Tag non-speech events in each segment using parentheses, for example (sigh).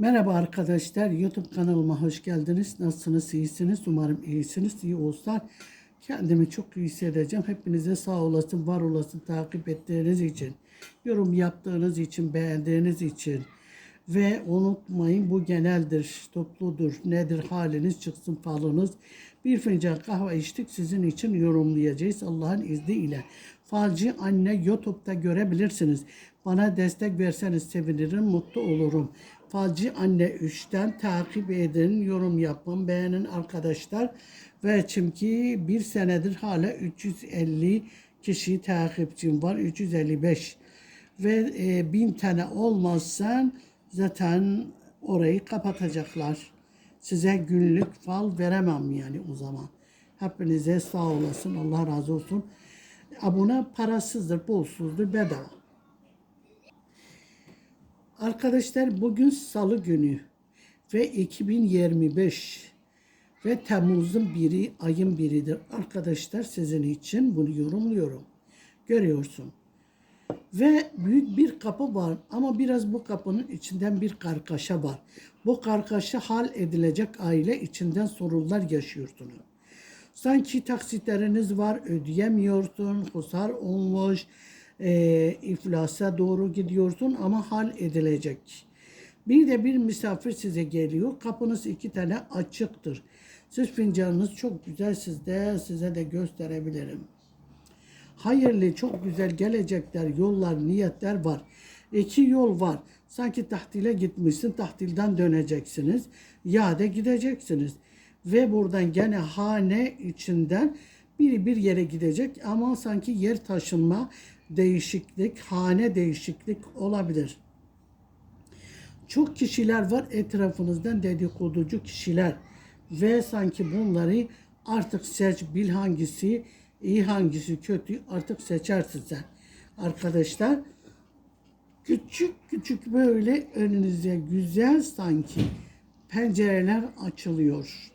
Merhaba arkadaşlar, YouTube kanalıma hoş geldiniz. Nasılsınız, iyisiniz? Umarım iyisiniz, iyi olsan. Kendimi çok iyi hissedeceğim. Hepinize sağ olasın, var olasın takip ettiğiniz için. Yorum yaptığınız için, beğendiğiniz için. Ve unutmayın bu geneldir, topludur. Nedir haliniz, çıksın falınız. Bir fincan kahve içtik sizin için yorumlayacağız Allah'ın izniyle. Falcı anne YouTube'da görebilirsiniz. Bana destek verseniz sevinirim, mutlu olurum. Falcı anne 3'ten takip edin, yorum yapın, beğenin arkadaşlar. Ve çünkü bir senedir hala 350 kişi takipçim var, 355 ve e, bin tane olmazsan zaten orayı kapatacaklar. Size günlük fal veremem yani o zaman. Hepinize sağ olasın. Allah razı olsun. Abone parasızdır, bolsuzdur, bedava. Arkadaşlar bugün salı günü ve 2025 ve Temmuz'un biri ayın biridir. Arkadaşlar sizin için bunu yorumluyorum. Görüyorsun. Ve büyük bir kapı var ama biraz bu kapının içinden bir kargaşa var. Bu kargaşa hal edilecek aile içinden sorunlar yaşıyorsunuz. Sanki taksitleriniz var ödeyemiyorsun, husar olmuş, e, iflasa doğru gidiyorsun ama hal edilecek. Bir de bir misafir size geliyor. Kapınız iki tane açıktır. Siz fincanınız çok güzel sizde size de gösterebilirim hayırlı, çok güzel gelecekler, yollar, niyetler var. İki yol var. Sanki tahtile gitmişsin, tahtilden döneceksiniz. Ya da gideceksiniz. Ve buradan gene hane içinden biri bir yere gidecek ama sanki yer taşınma, değişiklik, hane değişiklik olabilir. Çok kişiler var etrafınızdan dedikoducu kişiler ve sanki bunları artık seç bil hangisi iyi hangisi kötü artık seçersin sen. Arkadaşlar küçük küçük böyle önünüze güzel sanki pencereler açılıyor.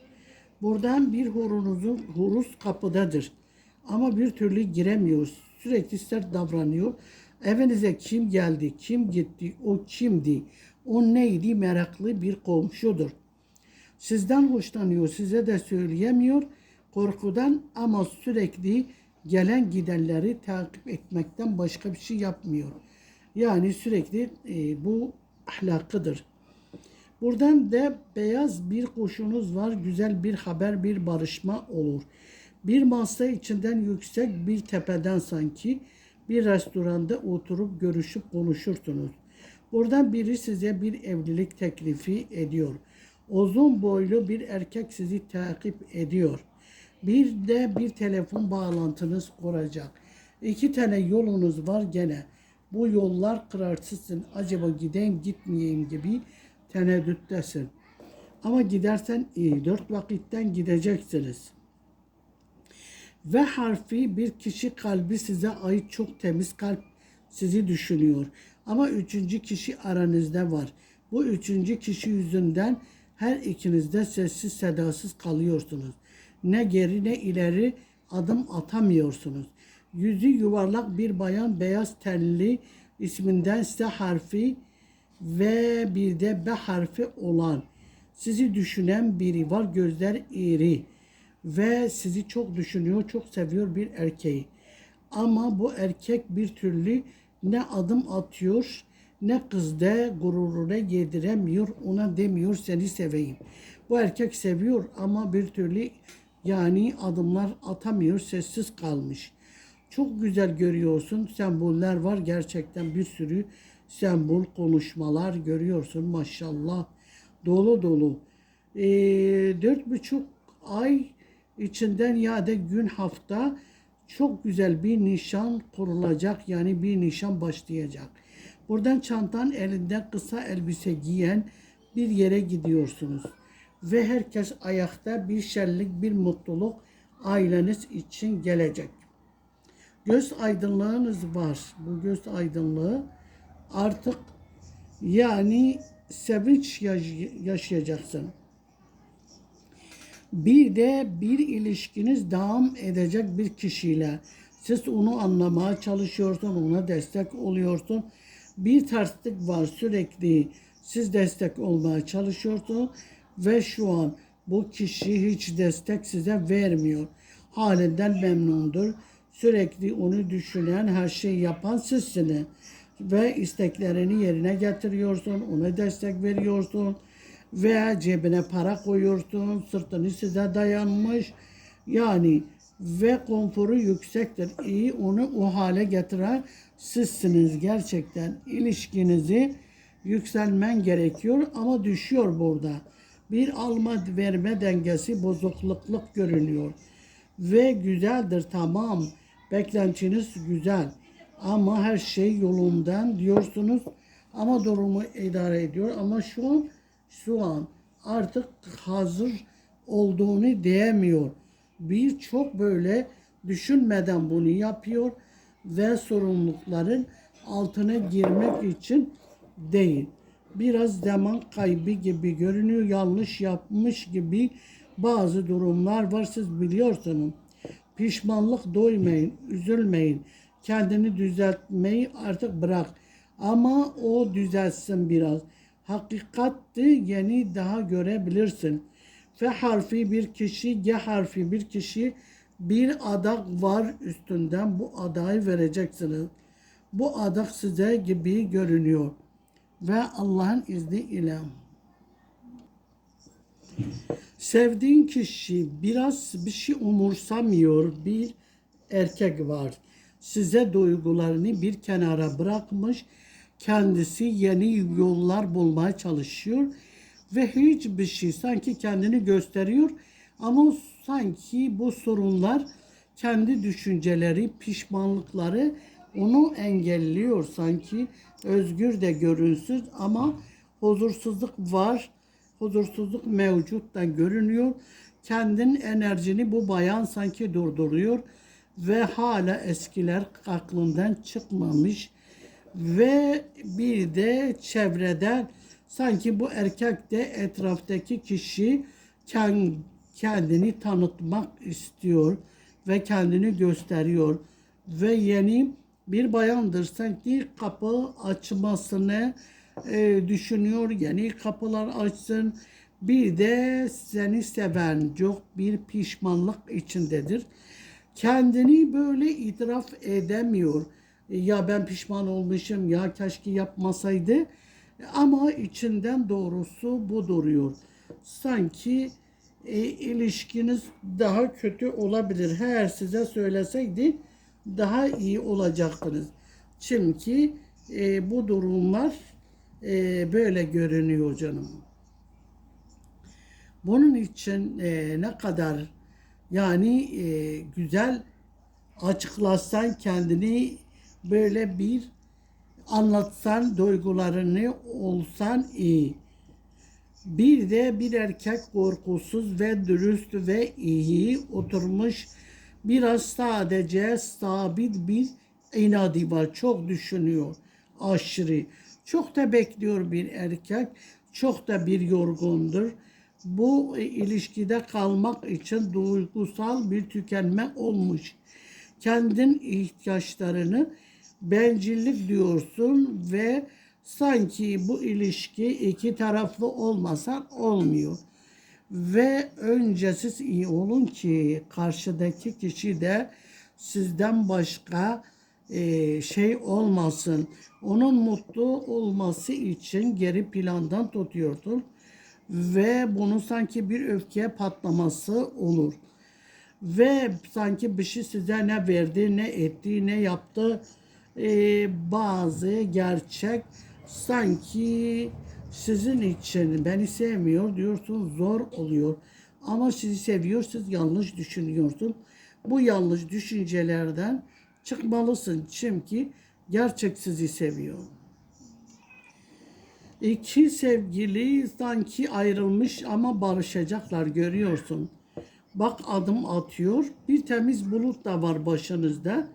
Buradan bir horunuzun horuz kapıdadır. Ama bir türlü giremiyor. Sürekli sert davranıyor. Evinize kim geldi, kim gitti, o kimdi, o neydi meraklı bir komşudur. Sizden hoşlanıyor, size de söyleyemiyor korkudan ama sürekli gelen gidenleri takip etmekten başka bir şey yapmıyor. Yani sürekli e, bu ahlakıdır. Buradan da beyaz bir kuşunuz var. Güzel bir haber, bir barışma olur. Bir masa içinden yüksek bir tepeden sanki bir restoranda oturup görüşüp konuşursunuz. Buradan biri size bir evlilik teklifi ediyor. Uzun boylu bir erkek sizi takip ediyor. Bir de bir telefon bağlantınız kuracak. İki tane yolunuz var gene. Bu yollar kararsızsın. Acaba gideyim gitmeyeyim gibi teneddüttesin. Ama gidersen iyi. Dört vakitten gideceksiniz. Ve harfi bir kişi kalbi size ait çok temiz kalp sizi düşünüyor. Ama üçüncü kişi aranızda var. Bu üçüncü kişi yüzünden her ikiniz de sessiz sedasız kalıyorsunuz ne geri ne ileri adım atamıyorsunuz. Yüzü yuvarlak bir bayan beyaz tenli isminden S harfi ve bir de B harfi olan sizi düşünen biri var gözler iri ve sizi çok düşünüyor çok seviyor bir erkeği. Ama bu erkek bir türlü ne adım atıyor ne kızda gururuna yediremiyor ona demiyor seni seveyim. Bu erkek seviyor ama bir türlü yani adımlar atamıyor, sessiz kalmış. Çok güzel görüyorsun. Semboller var gerçekten bir sürü sembol konuşmalar görüyorsun maşallah. Dolu dolu. Ee, dört buçuk ay içinden ya da gün hafta çok güzel bir nişan kurulacak. Yani bir nişan başlayacak. Buradan çantan elinde kısa elbise giyen bir yere gidiyorsunuz ve herkes ayakta bir şenlik, bir mutluluk aileniz için gelecek. Göz aydınlığınız var. Bu göz aydınlığı artık yani sevinç yaşayacaksın. Bir de bir ilişkiniz devam edecek bir kişiyle. Siz onu anlamaya çalışıyorsun, ona destek oluyorsun. Bir terslik var sürekli Siz destek olmaya çalışıyorsunuz ve şu an bu kişi hiç destek size vermiyor. Halinden memnundur. Sürekli onu düşünen, her şeyi yapan sizsiniz. Ve isteklerini yerine getiriyorsun, ona destek veriyorsun ve cebine para koyuyorsun, sırtını size dayanmış. Yani ve konforu yüksektir. İyi onu o hale getiren sizsiniz gerçekten. İlişkinizi yükselmen gerekiyor ama düşüyor burada. Bir alma verme dengesi bozukluk görünüyor. Ve güzeldir tamam. Beklentiniz güzel. Ama her şey yolundan diyorsunuz. Ama durumu idare ediyor. Ama şu an şu artık hazır olduğunu diyemiyor. Birçok böyle düşünmeden bunu yapıyor ve sorumlulukların altına girmek için değil. Biraz zaman kaybı gibi görünüyor, yanlış yapmış gibi bazı durumlar var siz biliyorsunuz. Pişmanlık doymayın, üzülmeyin. Kendini düzeltmeyi artık bırak. Ama o düzelsin biraz. Hakikatti yeni daha görebilirsin. F harfi bir kişi, G harfi bir kişi, bir adak var üstünden bu adayı vereceksiniz. Bu adak size gibi görünüyor. Ve Allah'ın izniyle. Sevdiğin kişi biraz bir şey umursamıyor bir erkek var. Size duygularını bir kenara bırakmış. Kendisi yeni yollar bulmaya çalışıyor ve hiçbir şey sanki kendini gösteriyor ama sanki bu sorunlar kendi düşünceleri, pişmanlıkları onu engelliyor sanki özgür de görünsün ama huzursuzluk var. Huzursuzluk mevcut da görünüyor. Kendin enerjini bu bayan sanki durduruyor ve hala eskiler aklından çıkmamış ve bir de çevreden sanki bu erkek de etraftaki kişi kendini tanıtmak istiyor ve kendini gösteriyor. Ve yeni bir bayandır sanki kapı açmasını e, düşünüyor. Yeni kapılar açsın. Bir de seni seven çok bir pişmanlık içindedir. Kendini böyle itiraf edemiyor ya ben pişman olmuşum ya keşke yapmasaydı ama içinden doğrusu bu duruyor sanki e, ilişkiniz daha kötü olabilir. Eğer size söyleseydi daha iyi olacaktınız. Çünkü e, bu durumlar e, böyle görünüyor canım. Bunun için e, ne kadar yani e, güzel açıklasan kendini böyle bir anlatsan duygularını olsan iyi. Bir de bir erkek korkusuz ve dürüst ve iyi oturmuş biraz sadece sabit bir inadı var. Çok düşünüyor aşırı. Çok da bekliyor bir erkek. Çok da bir yorgundur. Bu ilişkide kalmak için duygusal bir tükenme olmuş. Kendin ihtiyaçlarını bencillik diyorsun ve sanki bu ilişki iki taraflı olmasa olmuyor. Ve önce siz iyi olun ki karşıdaki kişi de sizden başka e, şey olmasın. Onun mutlu olması için geri plandan tutuyorsun. Ve bunu sanki bir öfke patlaması olur. Ve sanki bir şey size ne verdi, ne etti, ne yaptı e, bazı gerçek sanki sizin için beni sevmiyor diyorsun zor oluyor. Ama sizi seviyor siz yanlış düşünüyorsun. Bu yanlış düşüncelerden çıkmalısın çünkü gerçek sizi seviyor. İki sevgili sanki ayrılmış ama barışacaklar görüyorsun. Bak adım atıyor. Bir temiz bulut da var başınızda.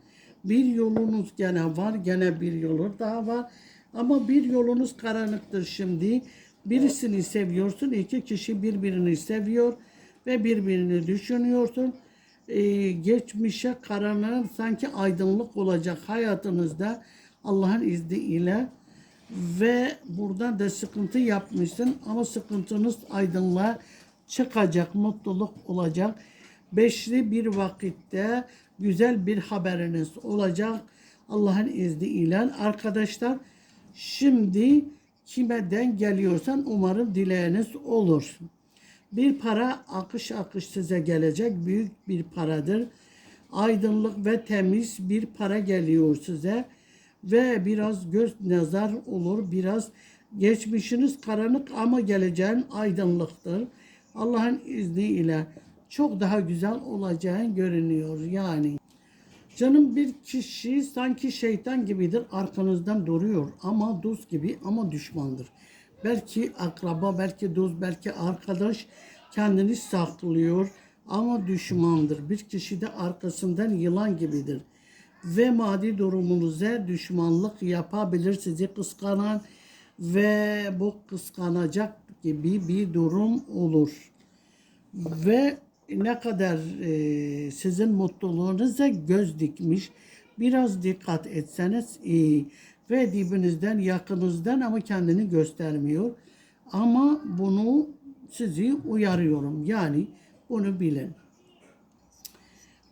Bir yolunuz gene var. Gene bir yolu daha var. Ama bir yolunuz karanlıktır şimdi. Birisini seviyorsun. iki kişi birbirini seviyor ve birbirini düşünüyorsun. Ee, geçmişe karanlığın sanki aydınlık olacak hayatınızda Allah'ın izniyle Ve buradan da sıkıntı yapmışsın ama sıkıntınız aydınlığa çıkacak, mutluluk olacak. Beşli bir vakitte güzel bir haberiniz olacak. Allah'ın izniyle arkadaşlar. Şimdi kime denk geliyorsan umarım dileğiniz olur. Bir para akış akış size gelecek. Büyük bir paradır. Aydınlık ve temiz bir para geliyor size. Ve biraz göz nazar olur. Biraz geçmişiniz karanlık ama geleceğin aydınlıktır. Allah'ın izniyle çok daha güzel olacağın görünüyor yani. Canım bir kişi sanki şeytan gibidir arkanızdan duruyor ama dost gibi ama düşmandır. Belki akraba, belki dost, belki arkadaş kendini saklıyor ama düşmandır. Bir kişi de arkasından yılan gibidir. Ve maddi durumunuza düşmanlık yapabilir, sizi kıskanan ve bu kıskanacak gibi bir durum olur ve ne kadar e, sizin mutluluğunuza göz dikmiş. Biraz dikkat etseniz iyi. Ve dibinizden, yakınızdan ama kendini göstermiyor. Ama bunu sizi uyarıyorum. Yani bunu bilin.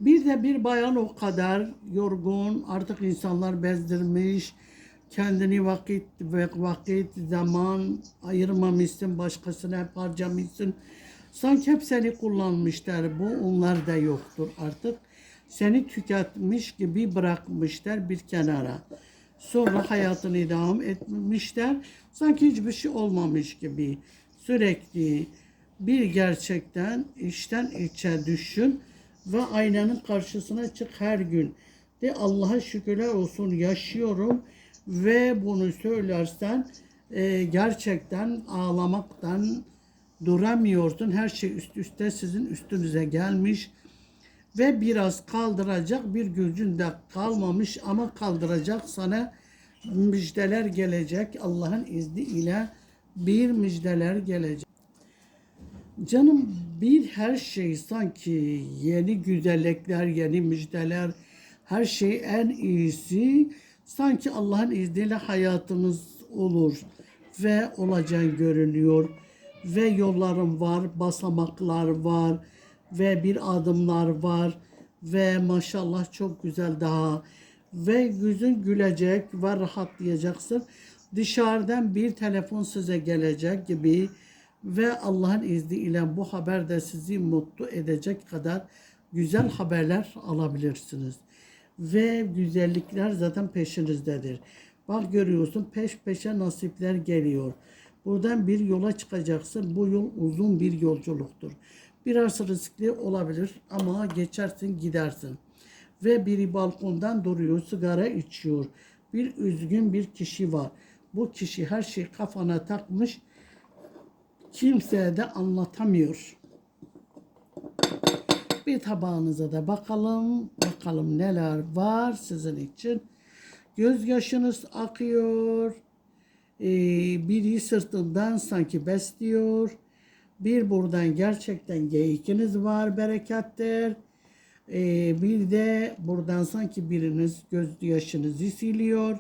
Bir de bir bayan o kadar yorgun, artık insanlar bezdirmiş, kendini vakit ve vakit zaman ayırmamışsın, başkasına hep harcamışsın. Sanki hep seni kullanmışlar. Bu onlar da yoktur artık. Seni tüketmiş gibi bırakmışlar bir kenara. Sonra hayatını devam etmişler. Sanki hiçbir şey olmamış gibi. Sürekli bir gerçekten içten içe düşün ve aynanın karşısına çık her gün. De Allah'a şükürler olsun yaşıyorum ve bunu söylersen e, gerçekten ağlamaktan duramıyorsun. Her şey üst üste sizin üstünüze gelmiş ve biraz kaldıracak bir gücün de kalmamış ama kaldıracak sana müjdeler gelecek Allah'ın izniyle bir müjdeler gelecek. Canım bir her şey sanki yeni güzellikler, yeni müjdeler, her şey en iyisi sanki Allah'ın izniyle hayatınız olur ve olacağı görünüyor ve yollarım var, basamaklar var ve bir adımlar var ve maşallah çok güzel daha ve yüzün gülecek ve rahatlayacaksın. Dışarıdan bir telefon size gelecek gibi ve Allah'ın izniyle bu haber de sizi mutlu edecek kadar güzel haberler alabilirsiniz. Ve güzellikler zaten peşinizdedir. Bak görüyorsun peş peşe nasipler geliyor. Buradan bir yola çıkacaksın. Bu yol uzun bir yolculuktur. Biraz riskli olabilir ama geçersin gidersin. Ve biri balkondan duruyor, sigara içiyor. Bir üzgün bir kişi var. Bu kişi her şeyi kafana takmış. Kimseye de anlatamıyor. Bir tabağınıza da bakalım. Bakalım neler var sizin için. Gözyaşınız akıyor. Ee, biri sırtından sanki besliyor. Bir buradan gerçekten geyikiniz var berekettir. Ee, bir de buradan sanki biriniz göz yaşınızı siliyor.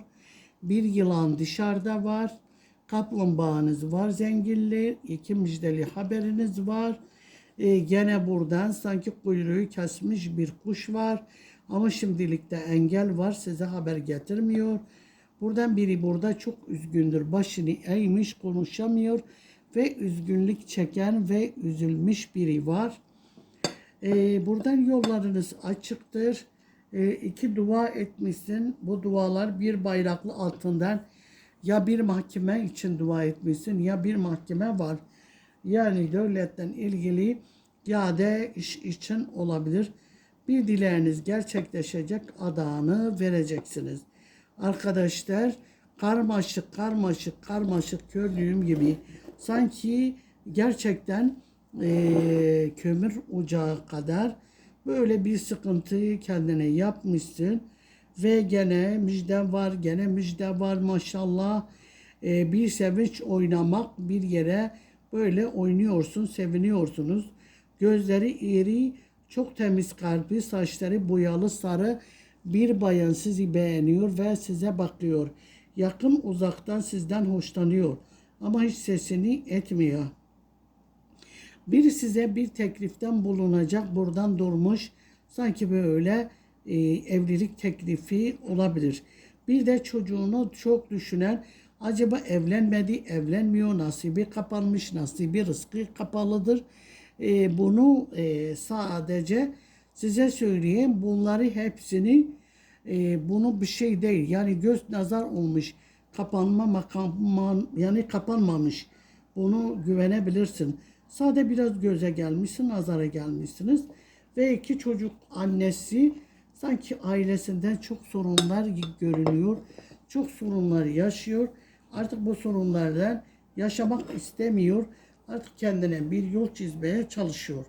Bir yılan dışarıda var. Kaplumbağanız var zenginli. iki müjdeli haberiniz var. Ee, gene buradan sanki kuyruğu kesmiş bir kuş var. Ama şimdilik de engel var size haber getirmiyor. Buradan biri burada çok üzgündür. Başını eğmiş konuşamıyor ve üzgünlük çeken ve üzülmüş biri var. Ee, buradan yollarınız açıktır. Ee, iki dua etmişsin. Bu dualar bir bayraklı altından ya bir mahkeme için dua etmişsin ya bir mahkeme var. Yani devletten ilgili ya da iş için olabilir. Bir dileğiniz gerçekleşecek adağını vereceksiniz. Arkadaşlar karmaşık karmaşık karmaşık gördüğüm gibi sanki gerçekten eee, kömür ocağı kadar böyle bir sıkıntıyı kendine yapmışsın ve gene müjde var gene müjde var maşallah. Eee, bir sevinç oynamak bir yere böyle oynuyorsun seviniyorsunuz. Gözleri iri çok temiz kalpli saçları boyalı sarı bir bayan sizi beğeniyor ve size bakıyor. Yakın uzaktan sizden hoşlanıyor ama hiç sesini etmiyor. Biri size bir tekliften bulunacak buradan durmuş sanki böyle e, evlilik teklifi olabilir. Bir de çocuğunu çok düşünen acaba evlenmedi evlenmiyor nasibi kapanmış nasibi rızkı kapalıdır. E, bunu e, sadece size söyleyeyim bunları hepsini e, bunu bir şey değil yani göz nazar olmuş kapanma makam yani kapanmamış bunu güvenebilirsin. Sade biraz göze gelmişsin, nazara gelmişsiniz. Ve iki çocuk annesi sanki ailesinden çok sorunlar görünüyor. Çok sorunlar yaşıyor. Artık bu sorunlardan yaşamak istemiyor. Artık kendine bir yol çizmeye çalışıyor.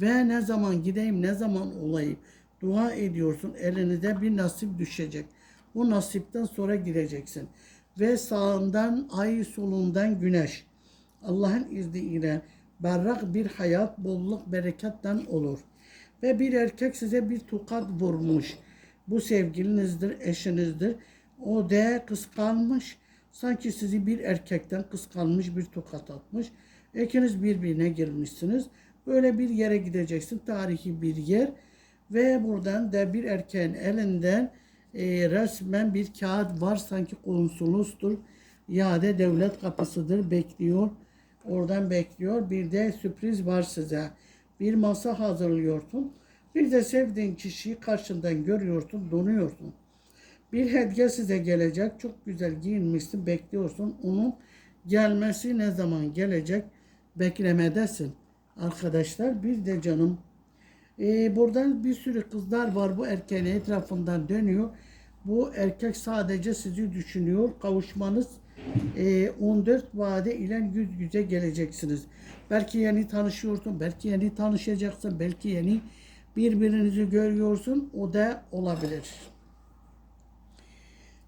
Ve ne zaman gideyim, ne zaman olayım dua ediyorsun. Elinize bir nasip düşecek. Bu nasipten sonra gideceksin. Ve sağından ay, solundan güneş. Allah'ın izniyle berrak bir hayat, bolluk, bereketten olur. Ve bir erkek size bir tokat vurmuş. Bu sevgilinizdir, eşinizdir. O da kıskanmış. Sanki sizi bir erkekten kıskanmış bir tokat atmış. İkiniz birbirine girmişsiniz. Böyle bir yere gideceksin. Tarihi bir yer. Ve buradan da bir erkeğin elinden e, resmen bir kağıt var. Sanki konsolustur. Ya da devlet kapısıdır. Bekliyor. Oradan bekliyor. Bir de sürpriz var size. Bir masa hazırlıyorsun. Bir de sevdiğin kişiyi karşından görüyorsun, donuyorsun. Bir hediye size gelecek. Çok güzel giyinmişsin, bekliyorsun. Onun gelmesi ne zaman gelecek? Beklemedesin. Arkadaşlar bir de canım. Ee, buradan bir sürü kızlar var bu erkeğin etrafından dönüyor. Bu erkek sadece sizi düşünüyor. Kavuşmanız e, 14 vade ile yüz yüze geleceksiniz. Belki yeni tanışıyorsun, belki yeni tanışacaksın, belki yeni birbirinizi görüyorsun. O da olabilir.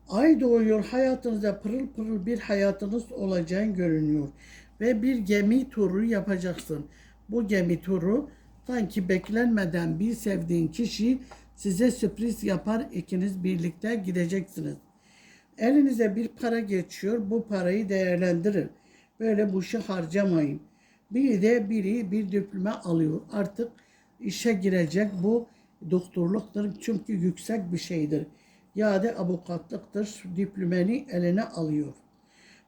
Ay doğuyor hayatınızda pırıl pırıl bir hayatınız olacağını görünüyor. Ve bir gemi turu yapacaksın. Bu gemi turu sanki beklenmeden bir sevdiğin kişi size sürpriz yapar ikiniz birlikte gideceksiniz. Elinize bir para geçiyor. Bu parayı değerlendirin. Böyle işi harcamayın. Biri de biri bir diploma alıyor. Artık işe girecek. Bu doktorluktur. Çünkü yüksek bir şeydir. Ya da avukatlıktır. Diplomeni eline alıyor.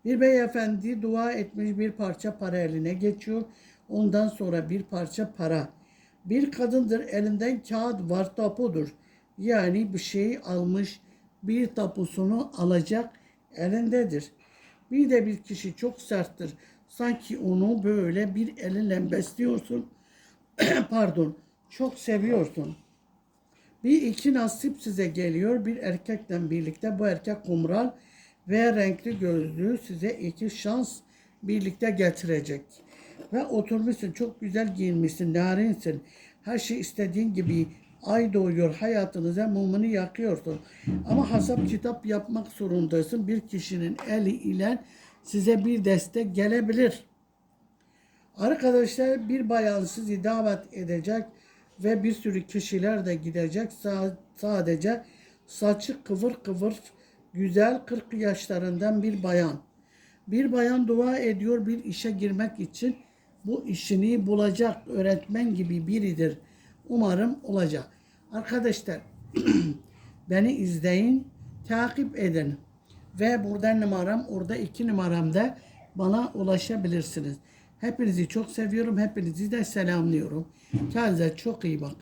Bir beyefendi dua etmiş bir parça para eline geçiyor. Ondan sonra bir parça para. Bir kadındır elinden kağıt var tapudur. Yani bir şey almış bir tapusunu alacak elindedir. Bir de bir kişi çok serttir. Sanki onu böyle bir elinle besliyorsun. (clears throat) Pardon. Çok seviyorsun. Bir iki nasip size geliyor. Bir erkekle birlikte bu erkek kumral ve renkli gözlüğü size iki şans birlikte getirecek. Ve oturmuşsun çok güzel giyinmişsin, narinsin. Her şey istediğin gibi ay doğuyor hayatınıza mumunu yakıyorsun. Ama hasap kitap yapmak zorundasın. Bir kişinin eli ile size bir destek gelebilir. Arkadaşlar bir bayan sizi davet edecek ve bir sürü kişiler de gidecek. Sa- sadece saçı kıvır kıvır güzel 40 yaşlarından bir bayan. Bir bayan dua ediyor bir işe girmek için. Bu işini bulacak öğretmen gibi biridir. Umarım olacak. Arkadaşlar (clears throat) beni izleyin, takip edin. Ve burada numaram, orada iki numaramda bana ulaşabilirsiniz. Hepinizi çok seviyorum. Hepinizi de selamlıyorum. Kendinize çok iyi bakın.